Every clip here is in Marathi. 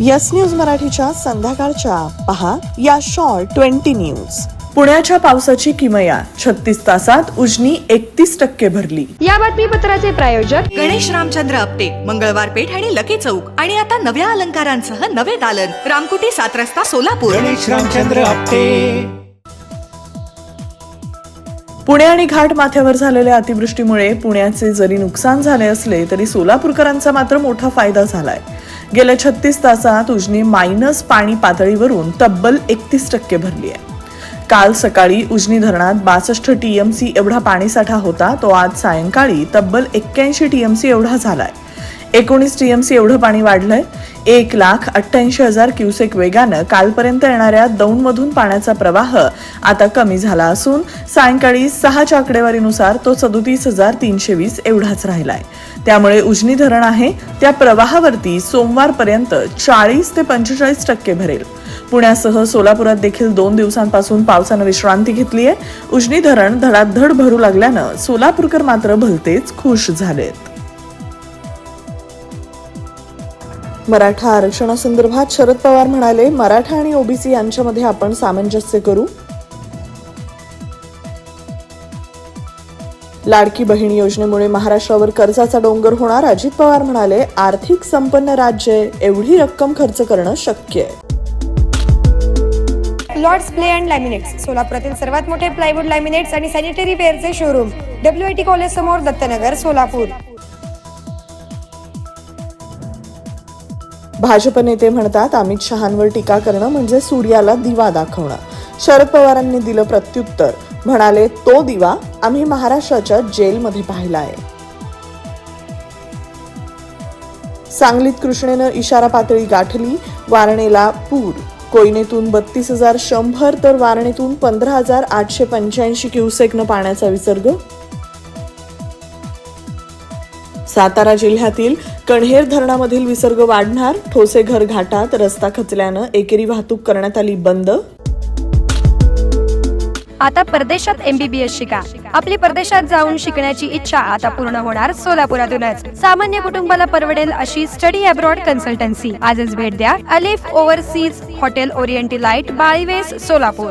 यस न्यूज मराठीच्या संध्याकाळच्या. पहा या शॉर्ट ट्वेंटी न्यूज पुण्याच्या पावसाची किमया. छत्तीस तासात उजनी एकतीस टक्के भरली. या बातमीपत्राचे प्रायोजक गणेश रामचंद्र आपटे मंगळवार पेठ आणि लकी चौक. आणि आता नव्या अलंकारांसह नवे दालन. रामकुटी सात रस्ता सोलापूर. गणेश रामचंद्र आपटे. पुणे आणि घाट माथ्यावर झालेल्या अतिवृष्टीमुळे पुण्याचे जरी नुकसान झाले असले तरी सोलापूरकरांचा मात्र मोठा फायदा झालाय. गेल्या छत्तीस तासात उजनी मायनस पाणी पातळीवरून तब्बल एकतीस टक्के भरली आहे. काल सकाळी उजनी धरणात बासष्ट टीएमसी एवढा पाणीसाठा होता तो आज सायंकाळी तब्बल एक्क्याऐंशी टीएमसी एवढा झालाय. एकोणीस टीएमसी एवढं पाणी वाढलंय. एक लाख अठ्ठ्याऐंशी हजार क्युसेक वेगानं कालपर्यंत येणाऱ्या दौंडमधून पाण्याचा प्रवाह आता कमी झाला असून सायंकाळी सहाच्या आकडेवारीनुसार तो सदोतीस हजार तीनशे वीस एवढाच राहिलाय. त्यामुळे उजनी धरण आहे त्या प्रवाहावरती सोमवारपर्यंत चाळीस ते पंचेचाळीस टक्के भरेल. पुण्यासह सोलापुरात देखील दोन दिवसांपासून पावसानं विश्रांती घेतली आहे उजनी धरण धडाधड भरू लागल्यानं सोलापूरकर मात्र भलतेच खुश झालेत. मराठा आरक्षणासंदर्भात शरद पवार म्हणाले मराठा आणि ओबीसी यांच्यामध्ये आपण सामंजस्य करू. लाडकी बहीण योजनेमुळे महाराष्ट्रावर कर्जाचा डोंगर होणार अजित पवार म्हणाले आर्थिक संपन्न राज्य एवढी रक्कम खर्च करणं शक्य आहे. लॉर्ड्स प्ले अँड लॅमिनेट्स सोलापुरातील सर्वात मोठे प्लायवूड लॅमिनेट्स आणि sanitary वेअरचे showroom W I T college समोर दत्तनगर सोलापूर. भाजप नेते म्हणतात अमित शहांवर टीका करणं म्हणजे सूर्याला दिवा दाखवणं. शरद पवारांनी दिलं प्रत्युत्तर. म्हणाले तो दिवा आम्ही महाराष्ट्राच्या जेलमध्ये पाहिला आहे. सांगलीत कृष्णेनं इशारा पातळी गाठली वारणेला पूर. कोयनेतून बत्तीस हजार शंभर तर वारणेतून पंधरा हजार आठशे पंच्याऐंशी क्युसेकनं पाण्याचा विसर्ग सातारा जिल्ह्यातील कण्हेर धरणामधील विसर्ग वाढणार ठोसेघर घाटात रस्ता खचल्यानं एकेरी वाहतूक करण्यात आली बंद. आता परदेशात एमबीबीएस शिका. आपली परदेशात जाऊन शिकण्याची इच्छा आता पूर्ण होणार सोलापुरातूनच. सामान्य कुटुंबाला परवडेल अशी स्टडी अब्रॉड कन्सल्टन्सी. आजच भेट द्या Alif overseas hotel oriental light Balives Solapur.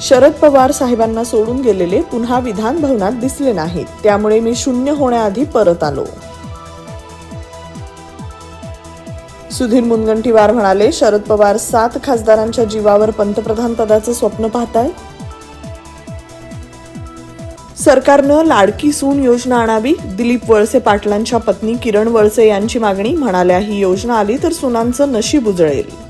Sharad Pawar साहेबांना सोडून गेलेले पुन्हा विधान भवनात दिसले नाहीत. त्यामुळे मी शून्य होण्याआधी परत आलो. सुधीर मुनगंटीवार म्हणाले शरद पवार सात खासदारांच्या जीवावर पंतप्रधान पदाचं स्वप्न पाहताय? सरकारनं लाडकी सून योजना आणावी दिलीप वळसे पाटलांच्या पत्नी किरण वळसे यांची मागणी म्हणाल्या ही योजना आली तर सुनांचं नशीब उजळेल.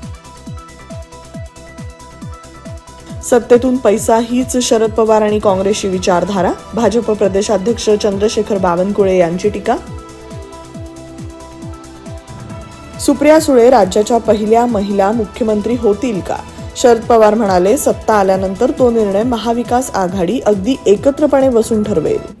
सत्तेतून पैसा हीच शरद पवार आणि काँग्रेसची विचारधारा. भाजप प्रदेशाध्यक्ष चंद्रशेखर बावनकुळे यांची टीका. सुप्रिया सुळे राज्याच्या पहिल्या महिला मुख्यमंत्री होतील का? शरद पवार म्हणाले सत्ता आल्यानंतर तो निर्णय महाविकास आघाडी अगदी एकत्रपणे बसून ठरवेल.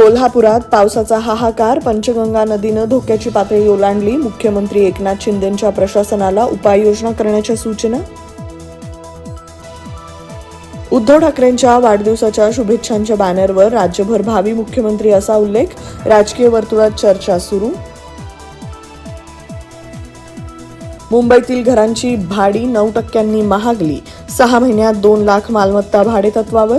कोल्हापुरात पावसाचा हाहाकार पंचगंगा नदीनं धोक्याची पातळी ओलांडली. मुख्यमंत्री एकनाथ शिंदेंच्या प्रशासनाला उपाययोजना करण्याच्या सूचना? उद्धव ठाकरेंच्या वाढदिवसाच्या शुभेच्छांच्या बॅनरवर राज्यभर भावी मुख्यमंत्री असा उल्लेख. राजकीय वर्तुळात चर्चा सुरू. मुंबईतील घरांची भाडी नऊ टक्क्यांनी महागली. सहा महिन्यात दोन लाख मालमत्ता भाडेतत्वावर.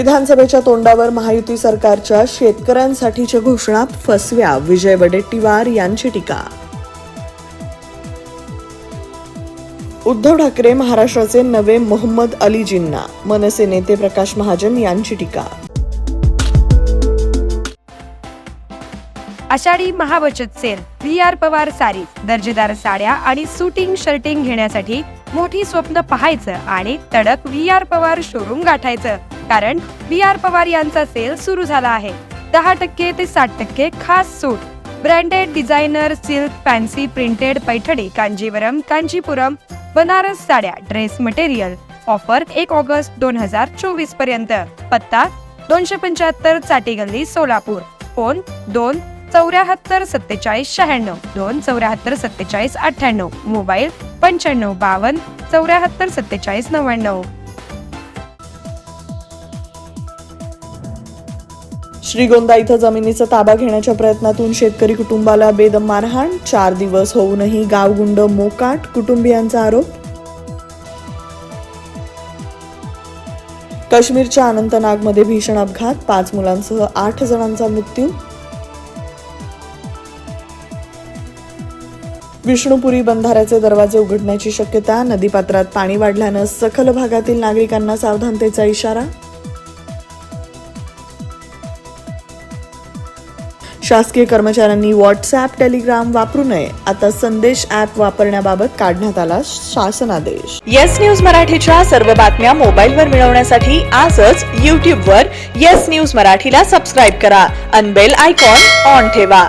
विधानसभेच्या तोंडावर महायुती सरकारच्या शेतकऱ्यांसाठीच्या घोषणा फसव्या विजय वडेट्टीवार यांची टीका. उद्धव ठाकरे महाराष्ट्राचे नवे मोहम्मद अली जिन्ना मनसे नेते प्रकाश महाजन यांची टीका. Ashadhi महाबचत sale V R Pawar sari दर्जेदार साड्या आणि सुटिंग शर्टिंग घेण्यासाठी मोठी स्वप्न पाहायचं आणि तडक व्ही आर पवार शोरूम गाठायचं. कारण बी आर पवार यांचा सेल सुरू झाला आहे. दहा टक्के ते साठ टक्के खास सूट. Branded designer silk fancy printed Paithani Kanjivaram Kanchipuram Banaras साड्या ड्रेस मटेरियल ऑफर एक ऑगस्ट दोन हजार चोवीसपर्यंत. पत्ता दोनशे पंच्याहत्तर चाटी गल्ली सोलापूर. फोन दोन चौऱ्याहत्तर सत्तेचाळीस शहाण्णव. दोन चौऱ्याहत्तर सत्तेचाळीस अठ्ठ्याण्णव. मोबाईल पंच्याण्णव बावन्न चौऱ्याहत्तर सत्तेचाळीस नव्याण्णव. श्रीगोंदा इथं जमिनीचा ताबा घेण्याच्या प्रयत्नातून शेतकरी कुटुंबाला बेदम मारहाण. चार दिवस होऊनही गावगुंड मोकाट कुटुंबियांचा आरोप. काश्मीरच्या अनंतनागमध्ये भीषण अपघात. पाच मुलांसह आठ जणांचा मृत्यू. विष्णुपुरी बंधाऱ्याचे दरवाजे उघडण्याची शक्यता. नदीपात्रात पाणी वाढल्यानं सखल भागातील नागरिकांना सावधानतेचा इशारा. शासकीय कर्मचाऱ्यांनी व्हॉट्सॲप टेलिग्राम वापरू नये. आता संदेश ॲप वापरण्याबाबत काढण्यात आला शासनादेश. येस न्यूज मराठीच्या सर्व बातम्या मोबाईलवर मिळवण्यासाठी आजच यूट्यूबवर येस न्यूज मराठीला सबस्क्राईब करा. अनबेल आयकॉन ऑन ठेवा.